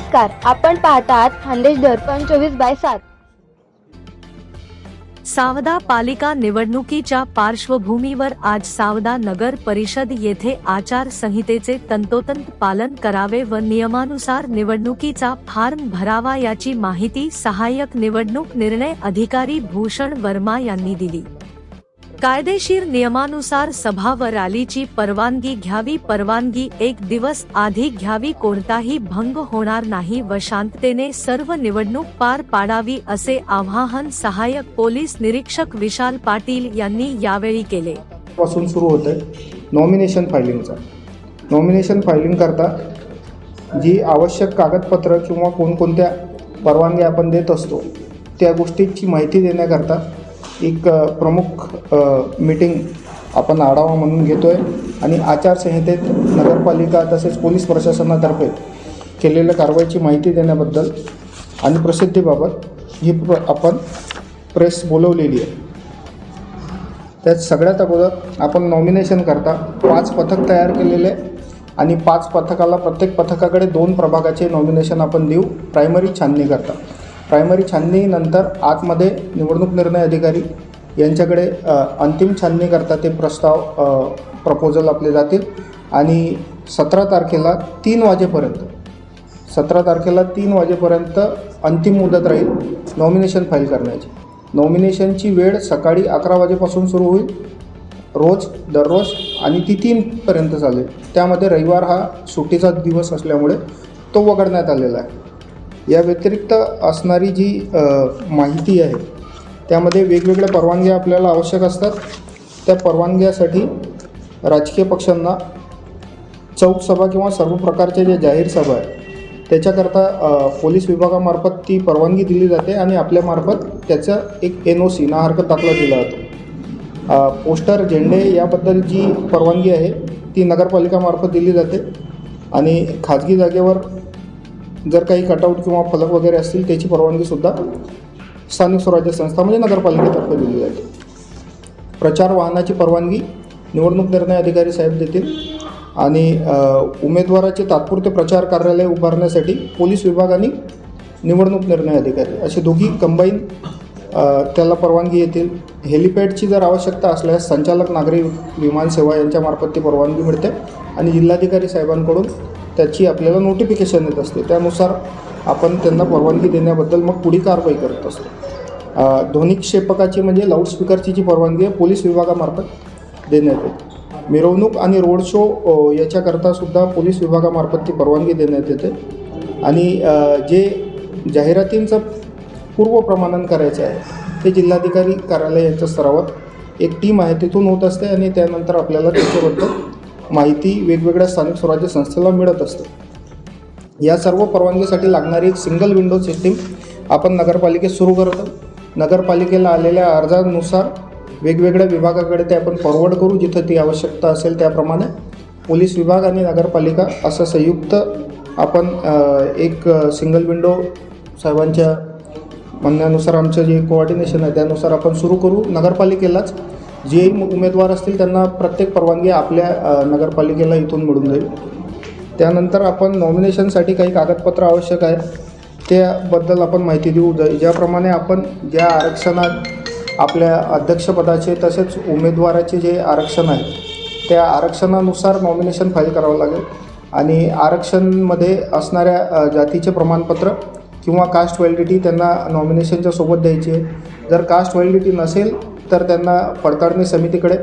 नमस्कार आपण पाहतात खानदेश दर्पण चोवीस बाय सात. सावदा पालिका निवडणुकीच्या पार्श्वभूमीवर आज सावदा नगर परिषद येथे आचारसंहितेचे तंतोतंत पालन करावे व नियमानुसार निवडणुकीचा फॉर्म भरावा याची माहिती सहाय्यक निवडणूक निर्णय अधिकारी भूषण वर्मा यांनी दिली. कायदेशीर नियमानुसार सभा व रॅलीची परवानगी घ्यावी परवानगी एक दिवस आधी घ्यावी कोणताही भंग होणार नाही व शांततेने सर्व निवडणूक पार पाडावी असे आवाहन सहाय्यक पोलीस निरीक्षक विशाल पाटील यांनी यावेळी केले. पासून सुरू होते आहे नॉमिनेशन फायलिंगचा नॉमिनेशन फायलिंग करता जी आवश्यक कागदपत्र किंवा कोणकोणत्या परवानगी आपण देत असतो त्या गोष्टीची माहिती देण्याकरता एक प्रमुख मीटिंग आपण आढावा म्हणून घेतो आहे आणि आचारसंहितेत नगरपालिका तसेच पोलीस प्रशासनातर्फे केलेल्या कारवाईची माहिती देण्याबद्दल आणि प्रसिद्धीबाबत ही प्र आपण प्रेस बोलवलेली आहे. त्यात सगळ्यात अगोदर आपण नॉमिनेशन करता पाच पथक तयार केलेले आणि पाच पथकाला प्रत्येक पथकाकडे दोन प्रभागाचे नॉमिनेशन आपण देऊ प्रायमरी छाननी करता. प्रायमरी छाननीनंतर आतमध्ये निवडणूक निर्णय अधिकारी यांच्याकडे अंतिम छाननी करता ते प्रस्ताव प्रपोजल आपले जातील. आणि सतरा तारखेला तीन वाजेपर्यंत सतरा तारखेला तीन वाजेपर्यंत अंतिम मुदत राहील नॉमिनेशन फाईल करण्याची. नॉमिनेशनची वेळ सकाळी अकरा वाजेपासून सुरू होईल. रोज दररोज आणि ती तीनपर्यंत चालेल. त्यामध्ये रविवार हा सुट्टीचा दिवस असल्यामुळे तो वगळण्यात आलेला आहे. या व्यतिरिक्त असणारी जी माहिती आहे त्यामध्ये वेगवेगळ्या परवानग्या आपल्याला आवश्यक असतात. त्या परवानग्यासाठी राजकीय पक्षांना चौक सभा किंवा सर्व प्रकारच्या ज्या जाहीर सभा आहे त्याच्याकरता पोलीस विभागामार्फत ती परवानगी दिली जाते आणि आपल्यामार्फत त्याचा एक एन ओ सी ना हरकत दाखला दिला जातो. पोस्टर झेंडे याबद्दल जी परवानगी आहे ती नगरपालिकामार्फत दिली जाते आणि खाजगी जागेवर जर काही कटआउट किंवा फलक वगैरे असतील त्याची परवानगीसुद्धा स्थानिक स्वराज्य संस्था म्हणजे नगरपालिकेतर्फे दिली जाते प्रचार वाहनाची परवानगी निवडणूक निर्णय अधिकारी साहेब देतील आणि उमेदवाराचे तात्पुरते प्रचार कार्यालय उभारण्यासाठी पोलीस विभाग आणि निवडणूक निर्णय अधिकारी असे दोघी कंबाईन त्याला परवानगी येतील. हेलिपॅडची जर आवश्यकता असल्यास संचालक नागरी विमान सेवा यांच्यामार्फत ती परवानगी मिळते आणि जिल्हाधिकारी साहेबांकडून त्याची आपल्याला नोटिफिकेशन येत असते. त्यानुसार आपण त्यांना परवानगी देण्याबद्दल मग पुढील कारवाई करत असतो. अ, ध्वनिक्षेपकाची म्हणजे लाऊडस्पीकरची जी परवानगी आहे पोलीस विभागामार्फत देण्यात येते. मिरवणूक आणि रोड शो याच्याकरता सुद्धा पोलीस विभागामार्फत ती परवानगी देण्यात येते. आणि जे जाहिरातींचं पूर्व प्रमाणन करायचं आहे ते जिल्हाधिकारी कार्यालय यांच्या स्तरावर एक टीम आहे तिथून होत असते आणि त्यानंतर आपल्याला त्याच्याबद्दल माहिती वेगवेगळ्या स्थानिक स्वराज्य संस्थेला मिळत असते. या सर्व परवानगीसाठी लागणारी एक सिंगल विंडो सिस्टीम आपण नगरपालिकेत सुरू करतो. नगरपालिकेला आलेल्या अर्जानुसार वेगवेगळ्या विभागाकडे ते आपण फॉरवर्ड करू जिथं ती आवश्यकता असेल त्याप्रमाणे. पोलीस विभाग आणि नगरपालिका असं संयुक्त आपण एक सिंगल विंडो साहेबांच्या म्हणण्यानुसार आमचं जे कोऑर्डिनेशन आहे त्यानुसार आपण सुरू करू. नगरपालिकेलाच. जे उमेदवार असतील त्यांना प्रत्येक परवानगी आपल्या नगरपालिकेला इथून मिळून जाईल. त्यानंतर आपण नॉमिनेशनसाठी काही कागदपत्र आवश्यक आहे त्याबद्दल आपण माहिती देऊ. ज्याप्रमाणे आपण ज्या आरक्षणात आपल्या अध्यक्षपदाचे तसेच उमेदवाराचे जे आरक्षण आहे त्या आरक्षणानुसार नॉमिनेशन फाईल करावं लागेल. आणि आरक्षणमध्ये असणाऱ्या जातीचे प्रमाणपत्र किंवा कास्ट व्हॅलिडिटी त्यांना नॉमिनेशनच्या सोबत द्यायची आहे. जर कास्ट व्हॅलिडिटी नसेल तर त्यांना पडताळणी समितीकडे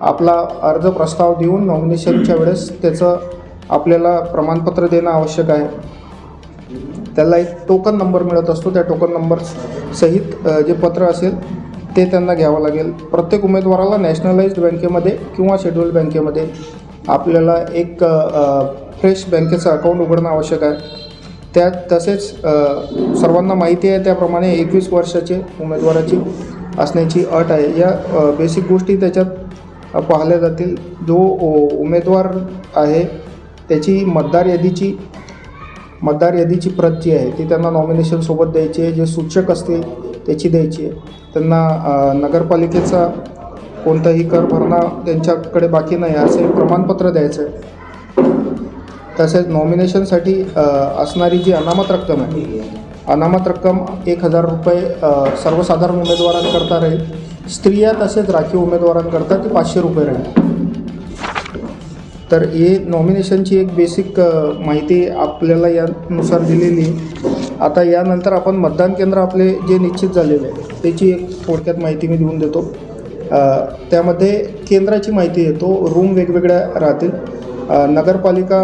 आपला अर्ज प्रस्ताव देऊन नॉमिनेशनच्या वेळेस त्याचं आपल्याला प्रमाणपत्र देणं आवश्यक आहे. त्याला एक टोकन नंबर मिळत असतो. त्या टोकन नंबर सहित जे पत्र असेल ते त्यांना घ्यावं लागेल. प्रत्येक उमेदवाराला नॅशनलाइज्ड बँकेमध्ये किंवा शेड्यूल्ड बँकेमध्ये आपल्याला एक फ्रेश बँकेचं अकाउंट उघडणं आवश्यक आहे. त्यात तसेच सर्वांना माहिती आहे त्याप्रमाणे एकवीस वर्षाचे उमेदवाराची असण्याची अट आहे. या बेसिक गोष्टी त्याच्यात पाहिल्या जातील. जो उमेदवार आहे त्याची मतदार यादीची मतदार यादीची प्रत जी आहे ती त्यांना नॉमिनेशनसोबत द्यायची आहे. जे सूचक असतील त्याची द्यायची आहे. त्यांना नगरपालिकेचा कोणताही कर भरणा त्यांच्याकडे बाकी नाही. असे प्रमाणपत्र द्यायचं आहे. तसेच नॉमिनेशनसाठी असणारी जी अनामत रक्कम आहे अनामत रक्कम एक हजार रुपये सर्वसाधारण उमेदवारांकरता राहील. स्त्रिया तसेच राखीव उमेदवारांकरता ती पाचशे रुपये राहील. तर हे नॉमिनेशनची एक बेसिक माहिती आपल्याला यानुसार दिलेली आहे. आता यानंतर आपण मतदान केंद्र आपले जे निश्चित झालेले आहे त्याची एक थोडक्यात माहिती मी देऊन देतो. त्यामध्ये केंद्राची माहिती येतो. रूम वेगवेगळ्या राहतील. नगरपालिका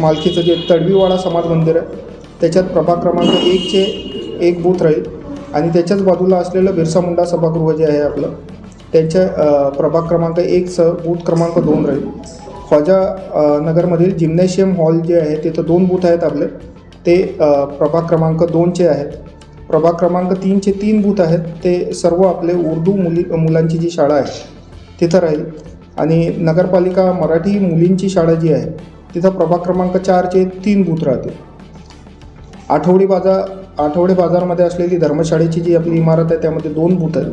मालकीचं जे तडवीवाडा समाज मंदिर आहे त्याच्यात प्रभाग क्रमांक एकचे एक बूथ राहील. आणि त्याच्याच बाजूला असलेलं बिरसा मुंडा सभागृह जे आहे आपलं त्यांच्या प्रभाग क्रमांक एकचं बूथ क्रमांक दोन राहील. ख्वाजा नगरमधील जिम्नॅशियम हॉल जे आहे तिथं दोन बूथ आहेत आपले. ते प्रभाग क्रमांक दोनचे आहेत. प्रभाग क्रमांक तीनचे तीन बूथ आहेत. ते सर्व आपले उर्दू मुली मुलांची जी शाळा आहे तिथं राहील. आणि नगरपालिका मराठी मुलींची शाळा जी आहे तिथं प्रभाग क्रमांक चारचे तीन बूथ राहतील आठवडी बाजार आठवडे बाजारमध्ये असलेली धर्मशाळेची जी आपली इमारत आहे त्यामध्ये दोन बूथ आहेत.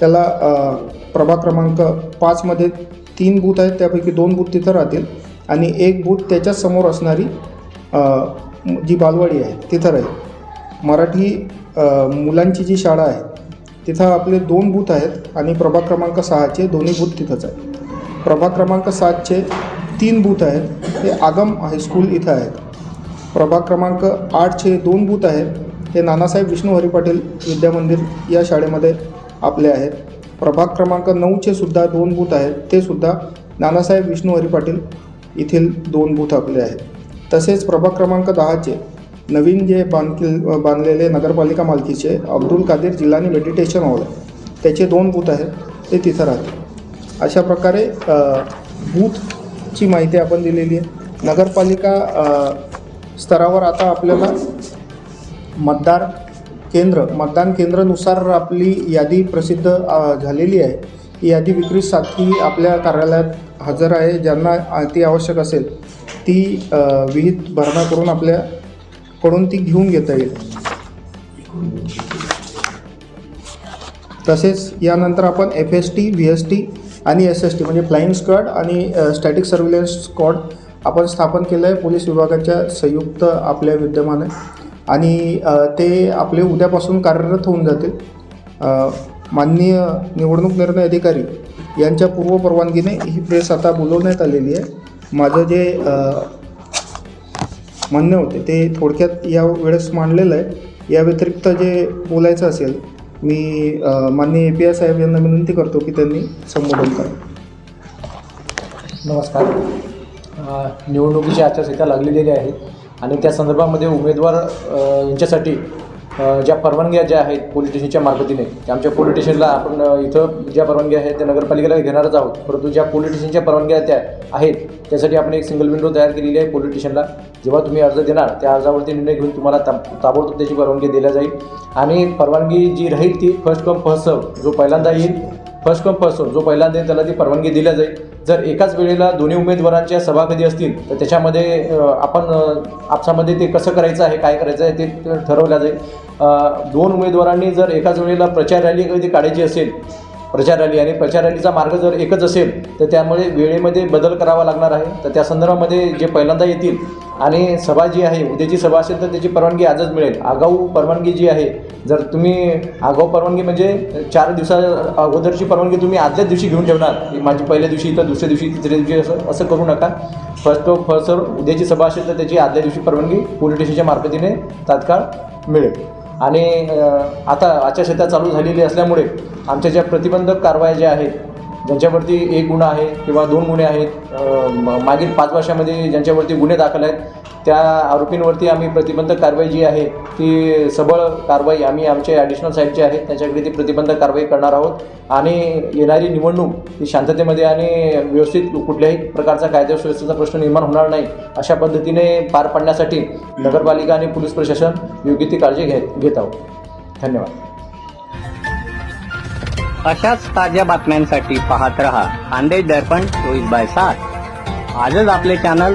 त्याला प्रभाग क्रमांक पाचमध्ये तीन बूथ आहेत त्यापैकी दोन बूथ तिथं राहतील. आणि एक बूथ त्याच्याच समोर असणारी जी बालवाडी आहे तिथं राहील. मराठी मुलांची जी शाळा आहे तिथं आपले दोन बूथ आहेत आणि प्रभाग क्रमांक सहाचे दोन्ही बूथ तिथंच आहेत. प्रभाग क्रमांक सातचे तीन बूथ आहेत. हे आगम हायस्कूल इथं आहेत. प्रभाग क्रमांक आठचे दोन बूथ आहेत. हे नानासाहेब विष्णू हरी पाटील विद्यामंदिर या शाळेमध्ये आपले आहेत. प्रभाग क्रमांक नऊचे सुद्धा दोन बूथ आहेत. ते सुद्धा नानासाहेब विष्णू हरी पाटील येथील दोन बूथ आपले आहेत. तसेच प्रभाग क्रमांक दहाचे नवीन जे बांधकील बांधलेले नगरपालिका मालकीचे अब्दुल कादिर जिल्हानी मेडिटेशन हॉल त्याचे दोन बूथ आहेत. ते तिथं राहतील. अशा प्रकारे बूथची माहिती आपण दिलेली आहे. नगरपालिका स्तरावर आता आपल्याला मतदार केंद्र मतदान केंद्रानुसार आपली यादी प्रसिद्ध झालेली आहे. ही यादी विक्रीसाठी आपल्या कार्यालयात हजर आहे. ज्यांना ती आवश्यक असेल ती विहित भरणा करून आपल्याकडून ती घेऊन घेता येईल. तसेच यानंतर आपण F S T V S T आणि एस एस टी म्हणजे फ्लाईंग स्क्वॉड आणि स्टॅटिक सर्व्हिलन्स स्क्वॉड आपण स्थापन केलं आहे पोलीस विभागाच्या संयुक्त आपल्या विद्यमान. आहे आणि ते आपले उद्यापासून कार्यरत होऊन जातील. माननीय निवडणूक निर्णय अधिकारी यांच्या पूर्व परवानगीने ही प्रेस आता बोलवण्यात आलेली आहे. माझं जे म्हणणे होते ते थोडक्यात या वेळेस मांडलेलं आहे. या व्यतिरिक्त जे बोलायचं असेल मी माननीय ए पी आय साहेब यांना विनंती करतो की त्यांनी संबोधन करा. नमस्कार. निवडणुकीची आचारसंहिता लागलेली आहे आणि त्या संदर्भामध्ये उमेदवार यांच्यासाठी ज्या परवानग्या ज्या आहेत पोलीस स्टेशनच्या मार्फतीने आमच्या पोलीस स्टेशनला आपण इथं ज्या परवानग्या आहेत त्या नगरपालिकेला घेणारच आहोत. परंतु ज्या पोलीस स्टेशनच्या परवानग्या त्या आहेत त्यासाठी आपण एक सिंगल विंडो तयार केलेली आहे पोलीस स्टेशनला. जेव्हा तुम्ही अर्ज देणार त्या अर्जावरती निर्णय घेऊन तुम्हाला ताब ताबडतोब त्याची परवानगी दिल्या जाईल. आणि परवानगी जी राहील ती फर्स्ट कम फर्स्ट सर्व जो पहिल्यांदा येईल फर्स्ट कम फर्स्ट सर्व जो पहिल्यांदा येईल त्याला ती परवानगी दिल्या जाईल. जर एकाच वेळेला दोन्ही उमेदवारांच्या सभा कधी असतील तर त्याच्यामध्ये आपण आपसामध्ये ते कसं करायचं आहे काय करायचं आहे ते ठरवलं जाईल. दोन उमेदवारांनी जर एकाच वेळेला प्रचार रॅली कधी काढायची असेल प्रचार रॅली आणि प्रचार रॅलीचा मार्ग जर एकच असेल तर त्यामुळे वेळेमध्ये बदल करावा लागणार आहे. तर त्या संदर्भामध्ये जे पहिल्यांदा येतील आणि सभा जी आहे उद्याची सभा असेल तर त्याची परवानगी आजच मिळेल. आगाऊ परवानगी जी आहे जर तुम्ही आगाऊ परवानगी म्हणजे चार दिवसा अगोदरची परवानगी तुम्ही आदल्याच दिवशी घेऊन ठेवणार. की माझी पहिल्या दिवशी तर दुसऱ्या दिवशी तिसऱ्या दिवशी असं असं करू नका. फर्स्ट ऑफ फर्स्ट उद्याची सभा असेल तर त्याची आदल्या दिवशी परवानगी पोलीस स्टेशनच्या मार्फतीने तात्काळ मिळेल. आणि आता आचारसंहिता चालू झालेली असल्यामुळे आमच्या ज्या प्रतिबंधक कारवाया ज्या आहेत ज्यांच्यावरती एक गुन्हा आहे किंवा दोन गुन्हे आहेत मागील पाच वर्षामध्ये ज्यांच्यावरती गुन्हे दाखल आहेत त्या आरोपींवरती आम्ही प्रतिबंधक कारवाई जी आहे ती सबळ कारवाई आम्ही आमचे ॲडिशनल साहेब जे आहेत त्याच्याकडे ती प्रतिबंधक कारवाई करणार आहोत. आणि येणारी निवडणूक ही शांततेमध्ये आणि व्यवस्थित कुठल्याही प्रकारचा कायदा सुव्यवस्थेचा प्रश्न निर्माण होणार नाही अशा पद्धतीने पार पाडण्यासाठी नगरपालिका आणि पोलीस प्रशासन योग्य ती काळजी घेत घेत आहोत. धन्यवाद. अशाच ताज्या बातम्यांसाठी पाहत रहा. खानदेश दर्पण चोवीस बाय सात आजच आपले चॅनल